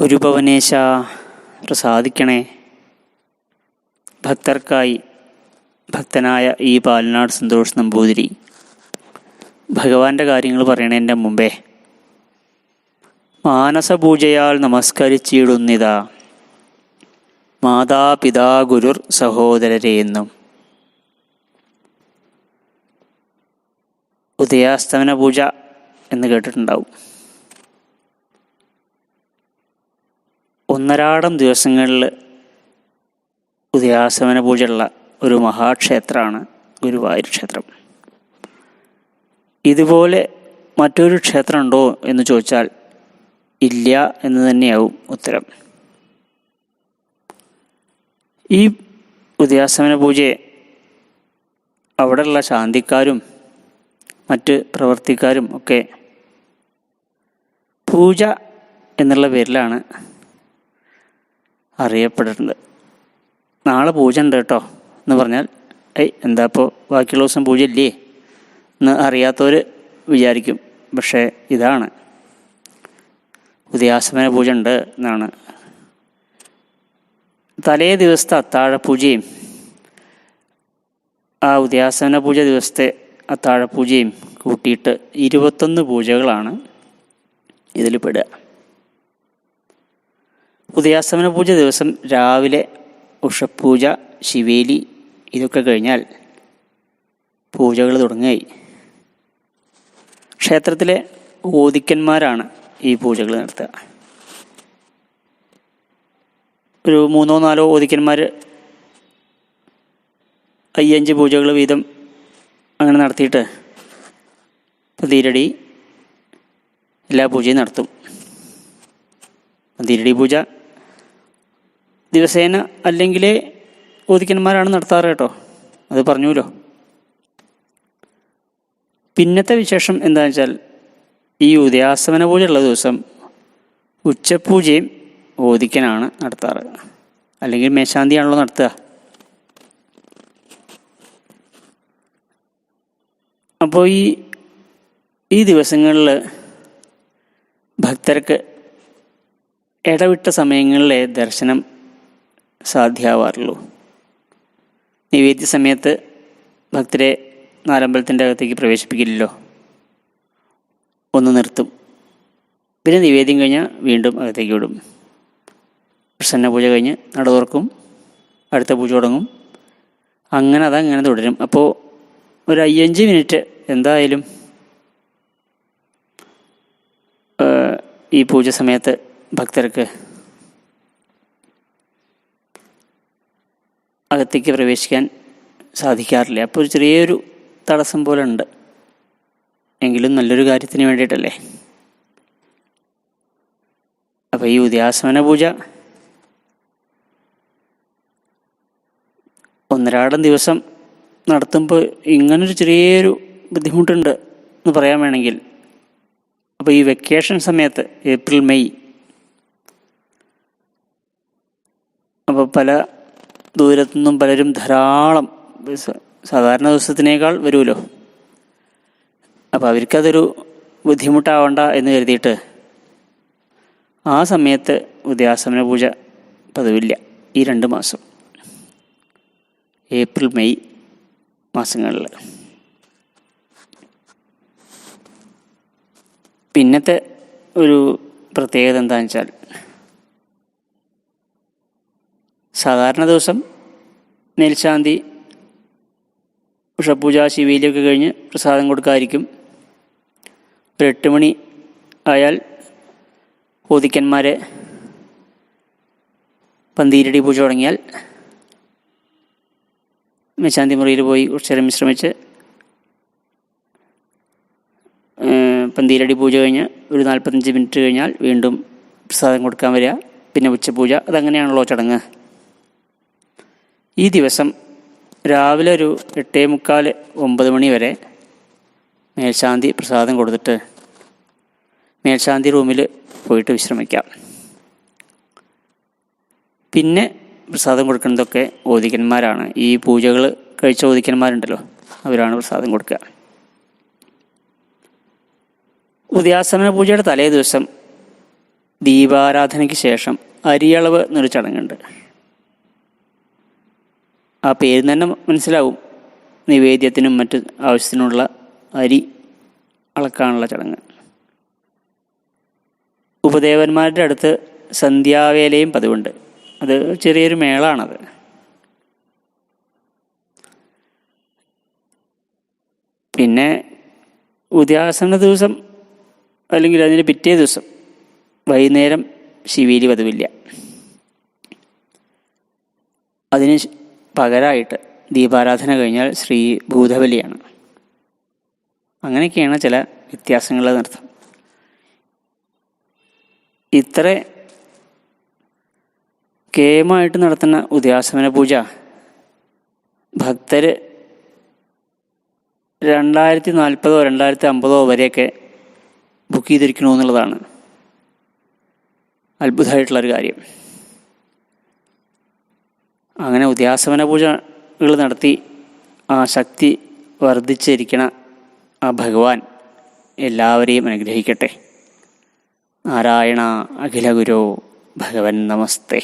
ഗുരുഭവനേശ പ്രസാദിക്കണേ. ഭക്തർക്കായി ഭക്തനായ ഈ പാലനാട് സന്തോഷ് നമ്പൂതിരി ഭഗവാന്റെ കാര്യങ്ങൾ പറയണതിന്റെ മുമ്പേ മാനസപൂജയാൽ നമസ്കരിച്ചിടുന്നിതാ. മാതാപിതാ ഗുരുർ സഹോദരരെ എന്നും. ഉദയാസ്തമന പൂജ എന്ന് കേട്ടിട്ടുണ്ടാവും. ഒന്നരാടം ദിവസങ്ങളിൽ ഉദയാസമന പൂജയുള്ള ഒരു മഹാക്ഷേത്രമാണ് ഗുരുവായൂർ ക്ഷേത്രം ഇതുപോലെ മറ്റൊരു ക്ഷേത്രമുണ്ടോ എന്ന് ചോദിച്ചാൽ ഇല്ല എന്ന് തന്നെയാവും ഉത്തരം. ഈ ഉദയാസമന പൂജയെ അവിടെയുള്ള ശാന്തിക്കാരും മറ്റ് പ്രവർത്തിക്കാരും ഒക്കെ പൂജ എന്നുള്ള പേരിലാണ് അറിയപ്പെടുന്നത് നാളെ പൂജ ഉണ്ട് കേട്ടോ എന്ന് പറഞ്ഞാൽ ഏയ് എന്താ ഇപ്പോൾ ബാക്കിയുള്ള ദിവസം പൂജ ഇല്ലേ എന്ന് അറിയാത്തവർ വിചാരിക്കും. പക്ഷേ ഇതാണ്. ഉദയാസമന പൂജ ഉണ്ട് എന്നാണ്. തലേ ദിവസത്തെ അത്താഴപൂജയും ആ ഉദയാസമന പൂജ ദിവസത്തെ അത്താഴപൂജയും കൂട്ടിയിട്ട് ഇരുപത്തൊന്ന് പൂജകളാണ് ഇതിൽ പെടുക. ഉദയാസ്തമന പൂജ ദിവസം രാവിലെ ഉഷപ്പൂജ ശിവേലി ഇതൊക്കെ കഴിഞ്ഞാൽ പൂജകൾ തുടങ്ങുകയായി. ക്ഷേത്രത്തിലെ ഓദിക്കന്മാരാണ് ഈ പൂജകൾ നടത്തുക. ഒരു മൂന്നോ നാലോ ഓദിക്കന്മാർ അയ്യഞ്ച് പൂജകൾ വീതം അങ്ങനെ നടത്തിയിട്ട് പതിരടി എല്ലാ പൂജയും നടത്തും. പതിരടി പൂജ ദിവസേന അല്ലെങ്കിൽ ഓദിക്കന്മാരാണ് നടത്താറ് കേട്ടോ. അത് പറഞ്ഞുല്ലോ പിന്നത്തെ വിശേഷം എന്താണെന്ന് വെച്ചാൽ ഈ ഉദയാസ്തമന പൂജ ഉള്ള ദിവസം ഉച്ചപൂജയും ഓദിക്കനാണ് നടത്താറ്. അല്ലെങ്കിൽ മേശാന്തിയാണല്ലോ നടത്തുക. അപ്പോൾ ഈ ഈ ദിവസങ്ങളിൽ ഭക്തർക്ക് ഇടവിട്ട സമയങ്ങളിലെ ദർശനം സാധ്യമാവാറുള്ളൂ നിവേദ്യ സമയത്ത് ഭക്തരെ നാലമ്പലത്തിന്റെ അകത്തേക്ക് പ്രവേശിപ്പിക്കില്ലല്ലോ. ഒന്ന് നിർത്തും. പിന്നെ നിവേദ്യം കഴിഞ്ഞാൽ വീണ്ടും അകത്തേക്ക് വിടും. പ്രസന്ന പൂജ കഴിഞ്ഞ് നട തുറക്കും. അടുത്ത പൂജ തുടങ്ങും. അങ്ങനെ അതങ്ങനെ തുടരും. അപ്പോൾ ഒരു അയ്യഞ്ച് മിനിറ്റ് എന്തായാലും ഈ പൂജ സമയത്ത് ഭക്തർക്ക് അകത്തേക്ക് പ്രവേശിക്കാൻ സാധിക്കാറില്ല. അപ്പോൾ ഒരു ചെറിയൊരു തടസ്സം പോലെ ഉണ്ട്. എങ്കിലും നല്ലൊരു കാര്യത്തിന് വേണ്ടിയിട്ടല്ലേ? അപ്പോൾ ഈ ഉദയാസമന പൂജ ഒന്നരാടം ദിവസം നടത്തുമ്പോൾ ഇങ്ങനൊരു ചെറിയൊരു ബുദ്ധിമുട്ടുണ്ട് എന്ന് പറയാൻ വേണമെങ്കിൽ. അപ്പോൾ ഈ വെക്കേഷൻ സമയത്ത് ഏപ്രിൽ മെയ് അപ്പോൾ പല ദൂരത്തുനിന്നും പലരും ധാരാളം സാധാരണ ദിവസത്തിനേക്കാൾ വരുമല്ലോ. അപ്പോൾ അവർക്കതൊരു ബുദ്ധിമുട്ടാവണ്ട എന്ന് കരുതിയിട്ട് ആ സമയത്ത് ഉദയാസമന പൂജ പതിവില്ല. ഈ രണ്ട് മാസം. ഏപ്രിൽ മെയ് മാസങ്ങളിൽ. പിന്നത്തെ ഒരു പ്രത്യേകത എന്താണെന്ന് വെച്ചാൽ സാധാരണ ദിവസം മേൽശാന്തി ഉഷപൂജ ശിവയിലൊക്കെ കഴിഞ്ഞ് പ്രസാദം കൊടുക്കാതിരിക്കും. ഒരു എട്ട് മണി ആയാൽ ഓദിക്കന്മാരെ പന്തീരടി പൂജ തുടങ്ങിയാൽ മേശാന്തി മുറിയിൽ പോയി കുറച്ച് നേരം വിശ്രമിച്ച് പന്തീരടി പൂജ കഴിഞ്ഞ് ഒരു നാൽപ്പത്തഞ്ച് മിനിറ്റ് കഴിഞ്ഞാൽ വീണ്ടും പ്രസാദം കൊടുക്കാൻ വരിക. പിന്നെ ഉച്ചപൂജ. അതങ്ങനെയാണല്ലോ ചടങ്ങ്. ഈ ദിവസം രാവിലെ ഒരു എട്ടേ മുക്കാൽ ഒമ്പത് മണി വരെ മേൽശാന്തി പ്രസാദം കൊടുത്തിട്ട് മേൽശാന്തി റൂമിൽ പോയിട്ട് വിശ്രമിക്കാം. പിന്നെ പ്രസാദം കൊടുക്കുന്നതൊക്കെ ഓദിക്കന്മാരാണ്. ഈ പൂജകൾ കഴിച്ച ഓദിക്കന്മാരുണ്ടല്ലോ അവരാണ് പ്രസാദം കൊടുക്കുക. ഉദയാസമന പൂജയുടെ തലേ ദിവസം ദീപാരാധനയ്ക്ക് ശേഷം അരിയളവ് എന്നൊരു ചടങ്ങുണ്ട്. ആ പേര് തന്നെ മനസ്സിലാവും. നിവേദ്യത്തിനും മറ്റ് ആവശ്യത്തിനുള്ള അരി അളക്കാനുള്ള ചടങ്ങ്. ഉപദേവന്മാരുടെ അടുത്ത് സന്ധ്യാവേലയും പതിവുണ്ട്. അത് ചെറിയൊരു മേളാണത്. പിന്നെ ഉദ്യാസന ദിവസം അല്ലെങ്കിൽ അതിന് പിറ്റേ ദിവസം വൈകുന്നേരം ശിവേലി പതിവില്ല. അതിന് പകരമായിട്ട് ദീപാരാധന കഴിഞ്ഞാൽ ശ്രീ ഭൂതബലിയാണ്. അങ്ങനെയൊക്കെയാണ് ചില വ്യത്യാസങ്ങളുടെ നൃത്തം ഇത്ര കേമായിട്ട് നടത്തുന്ന ഉദയാസമന പൂജ ഭക്തർ രണ്ടായിരത്തി നാൽപ്പതോ രണ്ടായിരത്തി അമ്പതോ വരെയൊക്കെ ബുക്ക് ചെയ്തിരിക്കണമെന്നുള്ളതാണ് അത്ഭുതമായിട്ടുള്ളൊരു കാര്യം. അങ്ങനെ ഉദ്യാസമന പൂജകൾ നടത്തി ആ ശക്തി വർദ്ധിച്ചിരിക്കണ ആ ഭഗവാൻ എല്ലാവരെയും അനുഗ്രഹിക്കട്ടെ. നാരായണ അഖിലഗുരോ ഭഗവൻ നമസ്തേ.